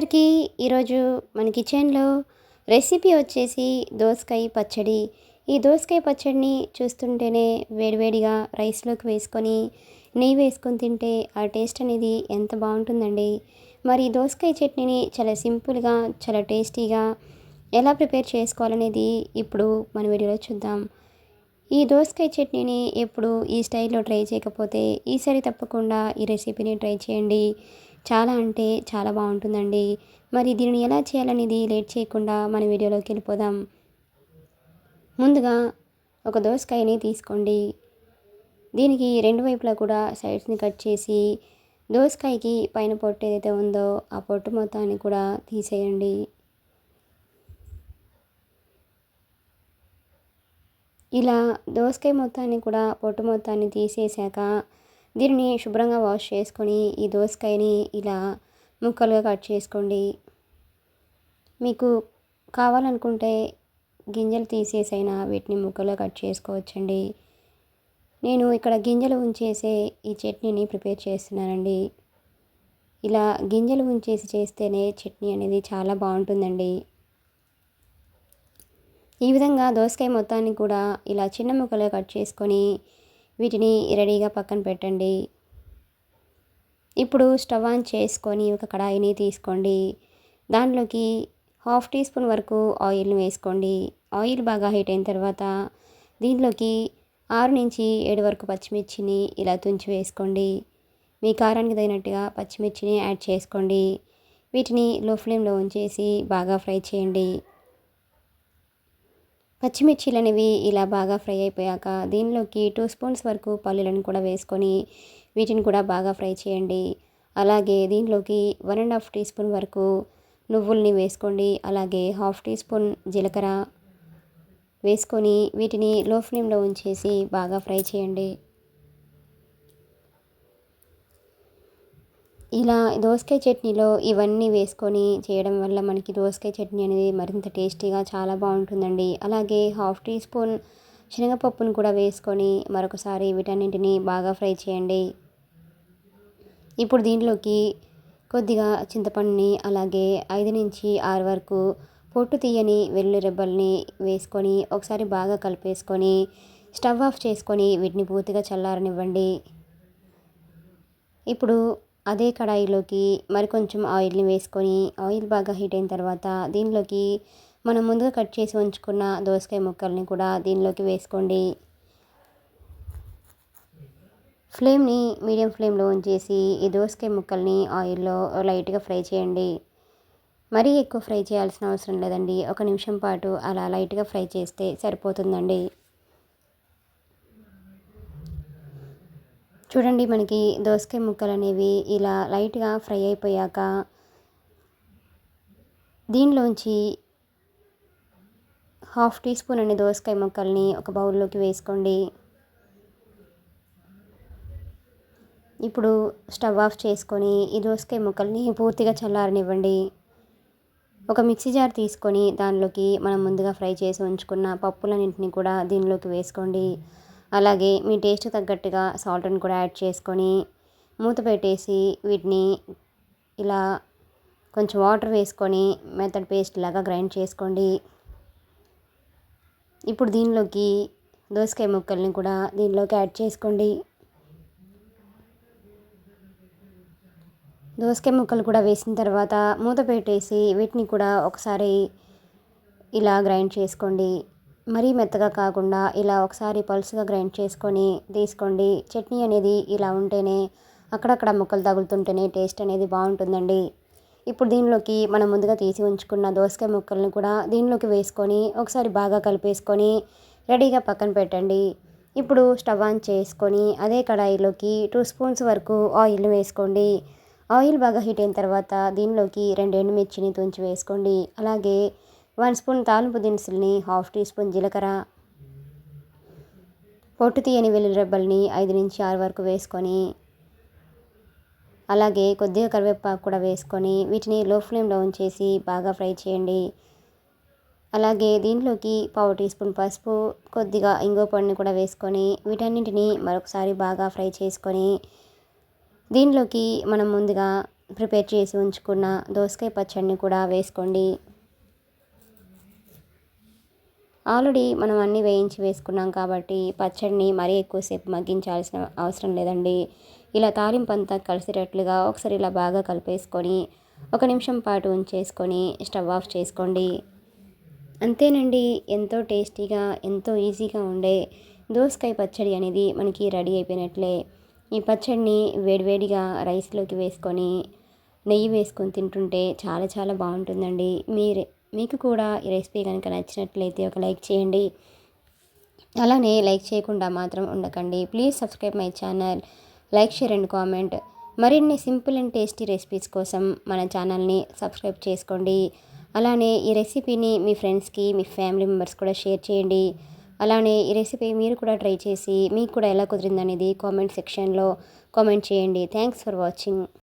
అందరికీ ఈరోజు మన కిచెన్లో రెసిపీ వచ్చేసి దోసకాయ పచ్చడి. ఈ దోసకాయ పచ్చడిని చూస్తుంటేనే వేడివేడిగా రైస్లోకి వేసుకొని నెయ్యి వేసుకొని తింటే ఆ టేస్ట్ అనేది ఎంత బాగుంటుందండి. మరి ఈ దోసకాయ చట్నీని చాలా సింపుల్గా చాలా టేస్టీగా ఎలా ప్రిపేర్ చేసుకోవాలనేది ఇప్పుడు మన వీడియోలో చూద్దాం. ఈ దోసకాయ చట్నీని ఎప్పుడు ఈ స్టైల్లో ట్రై చేయకపోతే ఈసారి తప్పకుండా ఈ రెసిపీని ట్రై చేయండి. చాలా అంటే చాలా బాగుంటుందండి. మరి దీనిని ఎలా చేయాలనేది లేట్ చేయకుండా మన వీడియోలోకి వెళ్ళిపోదాం. ముందుగా ఒక దోసకాయని తీసుకోండి. దీనికి రెండు వైపులా కూడా సైడ్స్ని కట్ చేసి దోసకాయకి పైన పొట్టు ఏదైతే ఉందో ఆ పొట్టు మొత్తాన్ని కూడా తీసేయండి. ఇలా దోసకాయ మొత్తాన్ని కూడా పొట్టు మొత్తాన్ని తీసేసాక దీనిని శుభ్రంగా వాష్ చేసుకొని ఈ దోసకాయని ఇలా ముక్కలుగా కట్ చేసుకోండి. మీకు కావాలనుకుంటే గింజలు తీసేసైనా వీటిని ముక్కలుగా కట్ చేసుకోవచ్చండి. నేను ఇక్కడ గింజలు ఉంచేసే ఈ చట్నీని ప్రిపేర్ చేస్తున్నానండి. ఇలా గింజలు ఉంచేసి చేస్తేనే చట్నీ అనేది చాలా బాగుంటుందండి. ఈ విధంగా దోసకాయ మొత్తాన్ని కూడా ఇలా చిన్న ముక్కలు కట్ చేసుకొని వీటిని రెడీగా పక్కన పెట్టండి. ఇప్పుడు స్టవ్ ఆన్ చేసుకొని ఒక కడాయిని తీసుకోండి. దానిలోకి హాఫ్ టీ స్పూన్ వరకు ఆయిల్ని వేసుకోండి. ఆయిల్ బాగా హీట్ అయిన తర్వాత దీంట్లోకి ఆరు నుంచి ఏడు వరకు పచ్చిమిర్చిని ఇలా తుంచి వేసుకోండి. మీ కారానికి తగినట్టుగా పచ్చిమిర్చిని యాడ్ చేసుకోండి. వీటిని లో ఫ్లేమ్లో ఉంచేసి బాగా ఫ్రై చేయండి. పచ్చిమిర్చిలు అనేవి ఇలా బాగా ఫ్రై అయిపోయాక దీనిలోకి టూ స్పూన్స్ వరకు పల్లీలను కూడా వేసుకొని వీటిని కూడా బాగా ఫ్రై చేయండి. అలాగే దీనిలోకి one and half teaspoon వరకు నువ్వుల్ని వేసుకోండి. అలాగే హాఫ్ టీ స్పూన్ జీలకర్ర వేసుకొని వీటిని లో ఫ్లేమ్లో ఉంచేసి బాగా ఫ్రై చేయండి. ఇలా దోసకాయ చట్నీలో ఇవన్నీ వేసుకొని చేయడం వల్ల మనకి దోసకాయ చట్నీ అనేది మరింత టేస్టీగా చాలా బాగుంటుందండి. అలాగే హాఫ్ టీ స్పూన్ శనగపప్పును కూడా వేసుకొని మరొకసారి వీటన్నింటిని బాగా ఫ్రై చేయండి. ఇప్పుడు దీంట్లోకి కొద్దిగా చింతపండుని అలాగే ఐదు నుంచి ఆరు వరకు పొట్టు తీయని వెల్లుల్లి రెబ్బల్ని వేసుకొని ఒకసారి బాగా కలిపేసుకొని స్టవ్ ఆఫ్ చేసుకొని వీటిని పూర్తిగా చల్లారనివ్వండి. ఇప్పుడు అదే కడాయిలోకి మరికొంచెం ఆయిల్ని వేసుకొని ఆయిల్ బాగా హీట్ అయిన తర్వాత దీనిలోకి మనం ముందుగా కట్ చేసి ఉంచుకున్న దోసకాయ ముక్కల్ని కూడా దీనిలోకి వేసుకోండి. ఫ్లేమ్ని మీడియం ఫ్లేమ్లో ఉంచేసి ఈ దోసకాయ ముక్కల్ని ఆయిల్లో లైట్గా ఫ్రై చేయండి. మరీ ఎక్కువ ఫ్రై చేయాల్సిన అవసరం లేదండి. ఒక నిమిషం పాటు అలా లైట్గా ఫ్రై చేస్తే సరిపోతుందండి. చూడండి మనకి దోసకాయ ముక్కలు అనేవి ఇలా లైట్గా ఫ్రై అయిపోయాక దీనిలోంచి హాఫ్ టీ స్పూన్ అనే దోసకాయ ముక్కల్ని ఒక బౌల్లోకి వేసుకోండి. ఇప్పుడు స్టవ్ ఆఫ్ చేసుకొని ఈ దోసకాయ ముక్కల్ని పూర్తిగా చల్లారనివ్వండి. ఒక మిక్సీ జార్ తీసుకొని దానిలోకి మనం ముందుగా ఫ్రై చేసి ఉంచుకున్న పప్పులన్నింటినీ కూడా దీనిలోకి వేసుకోండి. అలాగే మీ టేస్ట్ తగ్గట్టుగా సాల్ట్ని కూడా యాడ్ చేసుకొని మూత పెట్టేసి వీటిని ఇలా కొంచెం వాటర్ వేసుకొని మెత్తడ్ పేస్ట్ లాగా గ్రైండ్ చేసుకోండి. ఇప్పుడు దీనిలోకి దోసకాయ ముక్కల్ని కూడా దీనిలోకి యాడ్ చేసుకోండి. దోసకాయ ముక్కలు కూడా వేసిన తర్వాత మూత పెట్టేసి వీటిని కూడా ఒకసారి ఇలా గ్రైండ్ చేసుకోండి. మరీ మెత్తగా కాకుండా ఇలా ఒకసారి పల్స్గా గ్రైండ్ చేసుకొని తీసుకోండి. చట్నీ అనేది ఇలా ఉంటేనే అక్కడక్కడ ముక్కలు తగులుతుంటేనే టేస్ట్ అనేది బాగుంటుందండి. ఇప్పుడు దీనిలోకి మనం ముందుగా తీసి ఉంచుకున్న దోసకాయ ముక్కల్ని కూడా దీనిలోకి వేసుకొని ఒకసారి బాగా కలిపేసుకొని రెడీగా పక్కన పెట్టండి. ఇప్పుడు స్టవ్ ఆన్ చేసుకొని అదే కడాయిలోకి టూ స్పూన్స్ వరకు ఆయిల్ వేసుకోండి. ఆయిల్ బాగా హీట్ అయిన తర్వాత దీనిలోకి రెండు ఎండుమిర్చిని తుంచి వేసుకోండి. అలాగే వన్ స్పూన్ తాలింపు దినుసుల్ని హాఫ్ టీ స్పూన్ జీలకర్ర పొట్టు తీయని వెల్లుల్లి రెబ్బల్ని ఐదు నుంచి ఆరు వరకు వేసుకొని అలాగే కొద్దిగా కరివేపాకు కూడా వేసుకొని వీటిని లో ఫ్లేమ్లో ఉంచేసి బాగా ఫ్రై చేయండి. అలాగే దీంట్లోకి పావు టీ స్పూన్ పసుపు కొద్దిగా ఇంగో పొడిని కూడా వేసుకొని వీటన్నింటిని మరొకసారి బాగా ఫ్రై చేసుకొని దీనిలోకి మనం ముందుగా ప్రిపేర్ చేసి ఉంచుకున్న దోసకాయ పచ్చడిని కూడా వేసుకోండి. ఆల్రెడీ మనం అన్నీ వేయించి వేసుకున్నాం కాబట్టి పచ్చడిని మరీ ఎక్కువసేపు మగ్గించాల్సిన అవసరం లేదండి. ఇలా తాలింపు అంతా కలిసేటట్లుగా ఒకసారి ఇలా బాగా కలిపేసుకొని ఒక నిమిషం పాటు ఉంచేసుకొని స్టవ్ ఆఫ్ చేసుకోండి. అంతేనండి ఎంతో టేస్టీగా ఎంతో ఈజీగా ఉండే దోసకాయ పచ్చడి అనేది మనకి రెడీ అయిపోయినట్లే. ఈ పచ్చడిని వేడివేడిగా రైస్లోకి వేసుకొని నెయ్యి వేసుకొని తింటుంటే చాలా చాలా బాగుంటుందండి. మీరే మీకు కూడా ఈ రెసిపీ కనుక నచ్చినట్లయితే ఒక లైక్ చేయండి. అలానే లైక్ చేయకుండా మాత్రం ఉండకండి. Please subscribe my channel. Like share and comment. మరిన్ని సింపుల్ అండ్ టేస్టీ రెసిపీస్ కోసం మన ఛానల్ని సబ్స్క్రైబ్ చేసుకోండి. అలానే ఈ రెసిపీని మీ ఫ్రెండ్స్కి మీ ఫ్యామిలీ మెంబర్స్ కూడా షేర్ చేయండి. అలానే ఈ రెసిపీ మీరు కూడా ట్రై చేసి మీకు కూడా ఎలా కుదిరిందనేది కామెంట్ సెక్షన్లో కామెంట్ చేయండి. Thanks for watching.